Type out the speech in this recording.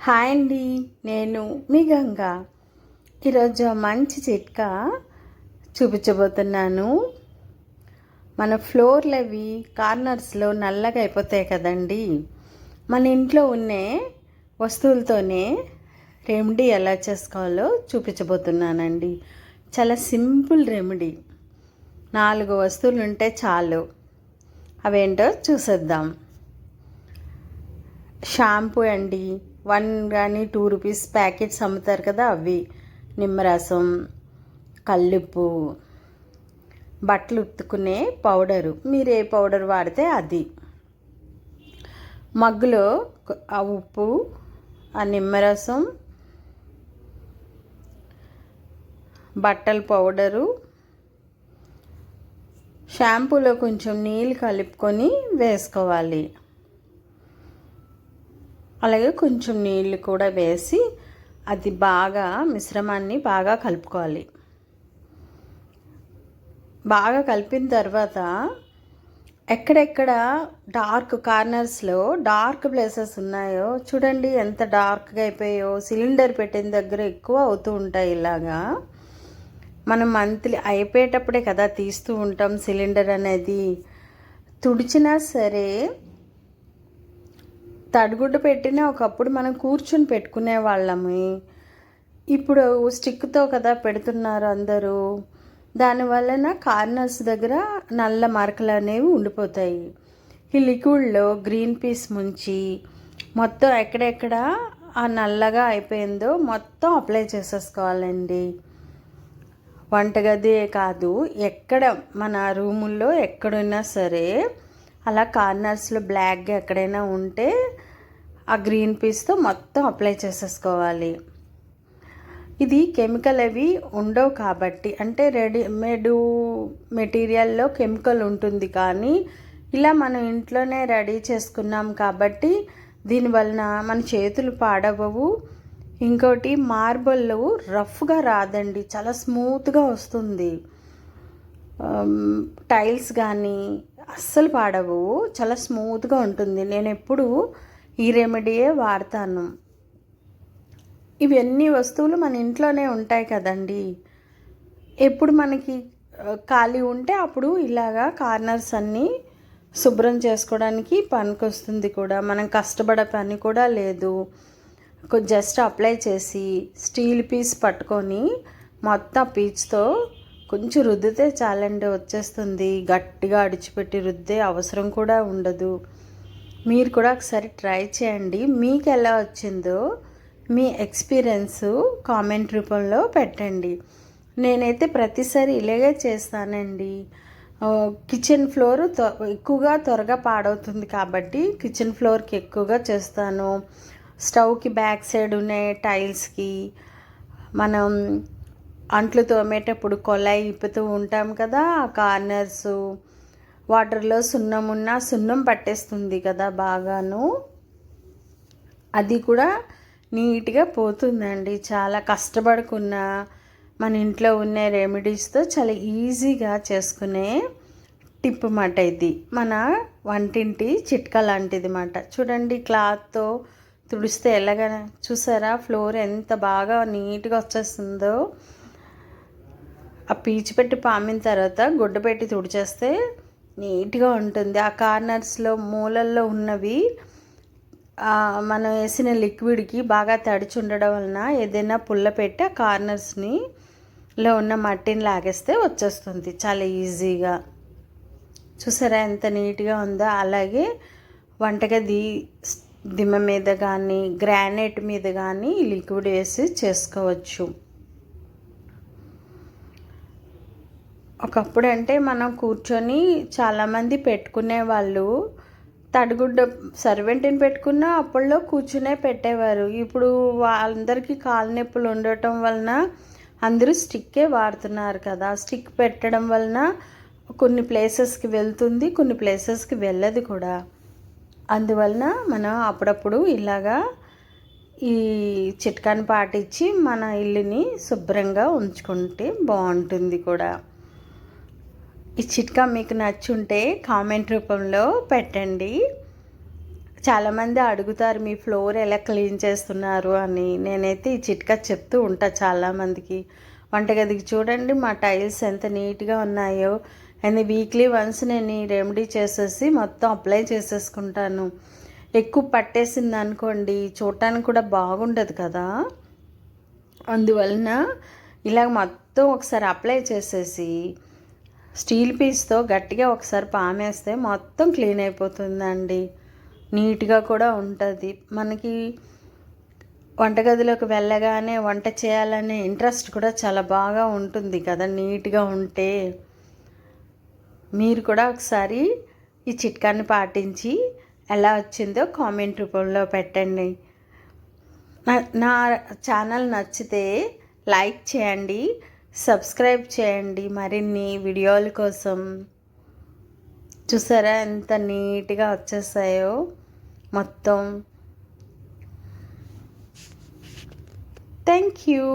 Hi అండి నేను మీ గంగా. ఈరోజు మంచి చిట్కా చూపించబోతున్నాను. మన ఫ్లోర్లు అవి కార్నర్స్లో నల్లగా అయిపోతాయి కదండి. మన ఇంట్లో ఉండే వస్తువులతోనే రెమెడీ ఎలా చేసుకోవాలో చూపించబోతున్నానండి. చాలా సింపుల్ రెమెడీ. నాలుగు వస్తువులు ఉంటే చాలు. అవేంటో చూసేద్దాం. షాంపూ అండి వన్ కానీ టూ రూపీస్ ప్యాకెట్స్ అమ్ముతారు కదా అవి. నిమ్మరసం కల్లుప్పు బట్టలు ఉత్తుకునే పౌడరు. మీరు ఏ పౌడర్ వాడితే అది. మగ్గులో ఆ ఉప్పు ఆ నిమ్మరసం బట్టల పౌడరు షాంపూలో కొంచెం నీళ్ళు కలుపుకొని వేసుకోవాలి. అలాగే కొంచెం నీళ్ళు కూడా వేసి అది బాగా మిశ్రమాన్ని బాగా కలుపుకోవాలి. బాగా కలిపిన తర్వాత ఎక్కడెక్కడ డార్క్ కార్నర్స్లో డార్క్ ప్లేసెస్ ఉన్నాయో చూడండి ఎంత డార్క్గా అయిపోయాయో సిలిండర్ పెట్టిన దగ్గర ఎక్కువ అవుతూ ఉంటాయి ఇలాగా. మనం మంత్లీ అయిపోయేటప్పుడే కదా తీస్తూ ఉంటాం సిలిండర్ అనేది. తుడిచినా సరే తడిగుడ్డ పెట్టిన ఒకప్పుడు మనం కూర్చుని పెట్టుకునే వాళ్ళము. ఇప్పుడు స్టిక్తో కదా పెడుతున్నారు అందరూ. దానివలన కార్నర్స్ దగ్గర నల్ల మార్కులు అనేవి ఉండిపోతాయి. ఈ లిక్విడ్లో గ్రీన్ పీస్ ముంచి మొత్తం ఎక్కడెక్కడ ఆ నల్లగా అయిపోయిందో మొత్తం అప్లై చేసేసుకోవాలండి. వంటగది కాదు ఎక్కడ మన రూముల్లో ఎక్కడున్నా సరే అలా కార్నర్స్లో బ్లాక్గా ఎక్కడైనా ఉంటే ఆ గ్రీన్ పీస్తో మొత్తం అప్లై చేసేసుకోవాలి. ఇది కెమికల్ అవి ఉండవు కాబట్టి అంటే రెడీమేడ్ మెటీరియల్లో కెమికల్ ఉంటుంది కానీ ఇలా మనం ఇంట్లోనే రెడీ చేసుకున్నాం కాబట్టి దీనివలన మన చేతులు పాడవవు. ఇంకోటి మార్బల్ రఫ్గా రాదండి చాలా స్మూత్గా వస్తుంది. టైల్స్ కానీ అస్సలు పాడవు చాలా స్మూత్గా ఉంటుంది. నేను ఎప్పుడు ఈ రెమెడీయే వాడతాను ఇవన్నీ వస్తువులు మన ఇంట్లోనే ఉంటాయి కదండి. ఎప్పుడు మనకి ఖాళీ ఉంటే అప్పుడు ఇలాగా కార్నర్స్ అన్నీ శుభ్రం చేసుకోవడానికి పనికొస్తుంది కూడా. మనం కష్టపడే పని కూడా లేదు. జస్ట్ అప్లై చేసి స్టీల్ పీస్ పట్టుకొని మొత్తం పీచ్తో కొంచెం రుద్దితే చాలండి వచ్చేస్తుంది. గట్టిగా అడిచిపెట్టి రుద్దే అవసరం కూడా ఉండదు. మీరు కూడా ఒకసారి ట్రై చేయండి. మీకు ఎలా వచ్చిందో మీ ఎక్స్పీరియన్స్ కామెంట్ రూపంలో పెట్టండి. నేనైతే ప్రతిసారి ఇలాగే చేస్తానండి. కిచెన్ ఫ్లోర్ ఎక్కువగా త్వరగా పాడవుతుంది కాబట్టి కిచెన్ ఫ్లోర్కి ఎక్కువగా చేస్తాను. స్టవ్కి బ్యాక్ సైడ్ ఉన్న టైల్స్కి. మనం అంట్లు తోమేటప్పుడు కొలాయి ఇప్పుతూ ఉంటాం కదా ఆ కార్నర్స్. వాటర్లో సున్నం ఉన్నా సున్నం పట్టేస్తుంది కదా బాగాను. అది కూడా నీట్గా పోతుందండి. చాలా కష్టపడకున్న మన ఇంట్లో ఉన్న రెమెడీస్తో చాలా ఈజీగా చేసుకునే టిప్ మాట ఇది. మన వంటింటి చిట్కా లాంటిది మాట. చూడండి క్లాత్తో తుడిస్తే ఎలాగ చూసారా? ఫ్లోర్ ఎంత బాగా నీట్గా వచ్చేస్తుందో. ఆ పీచు పెట్టి పామిన తర్వాత గుడ్డ పెట్టి తుడిచేస్తే నీట్గా ఉంటుంది. ఆ కార్నర్స్లో మూలల్లో ఉన్నవి మనం వేసిన లిక్విడ్కి బాగా తడిచి ఉండడం వలన ఏదైనా పుల్ల పెట్టి ఆ కార్నర్స్ని లో ఉన్న మట్టిని లాగేస్తే వచ్చేస్తుంది చాలా ఈజీగా. చూసారా ఎంత నీట్గా ఉందో? అలాగే వంటగది దిమ్మ మీద కానీ గ్రానైట్ మీద కానీ లిక్విడ్ వేసి చేసుకోవచ్చు. ఒకప్పుడు అంటే మనం కూర్చొని చాలామంది పెట్టుకునే వాళ్ళు తడిగుడ్డ సర్వెంట్ని పెట్టుకున్న అప్పట్లో కూర్చునే పెట్టేవారు. ఇప్పుడు వాళ్ళందరికీ కాలు నొప్పులు ఉండటం వలన అందరూ స్టిక్కే వాడుతున్నారు కదా. స్టిక్ పెట్టడం వలన కొన్ని ప్లేసెస్కి వెళ్తుంది కొన్ని ప్లేసెస్కి వెళ్ళదు కూడా. అందువలన మనం అప్పుడప్పుడు ఇలాగా ఈ చిట్కాని పాటించి మన ఇల్లుని శుభ్రంగా ఉంచుకుంటే బాగుంటుంది కూడా. ఈ చిట్కా మీకు నచ్చుంటే కామెంట్ రూపంలో పెట్టండి. చాలామంది అడుగుతారు మీ ఫ్లోర్ ఎలా క్లీన్ చేస్తున్నారు? అని. నేనైతే ఈ చిట్కా చెప్తూ ఉంటా చాలామందికి. వంటగదికి చూడండి మా టైల్స్ ఎంత నీట్గా ఉన్నాయో. అండ్ వీక్లీ వన్స్ నేను ఈ రెమెడీ చేసేసి మొత్తం అప్లై చేసేసుకుంటాను. ఎక్కువ పట్టేసింది అనుకోండి చూడటానికి కూడా బాగుండదు కదా. అందువలన ఇలా మొత్తం ఒకసారి అప్లై చేసేసి స్టీల్ పీస్తో గట్టిగా ఒకసారి పామేస్తే మొత్తం క్లీన్ అయిపోతుందండి. నీట్గా కూడా ఉంటుంది. మనకి వంటగదిలోకి వెళ్ళగానే వంట చేయాలనే ఇంట్రెస్ట్ కూడా చాలా బాగా ఉంటుంది కదా నీట్గా ఉంటే. మీరు కూడా ఒకసారి ఈ చిట్కాన్ని పాటించి ఎలా వచ్చిందో కామెంట్ రూపంలో పెట్టండి. నా నా ఛానల్ నచ్చితే లైక్ చేయండి. సబ్స్క్రైబ్ చేయండి మరిన్ని వీడియోల కోసం. చూసారా ఎంత నీట్గా వచ్చేసాయో? మొత్తం. Thank you.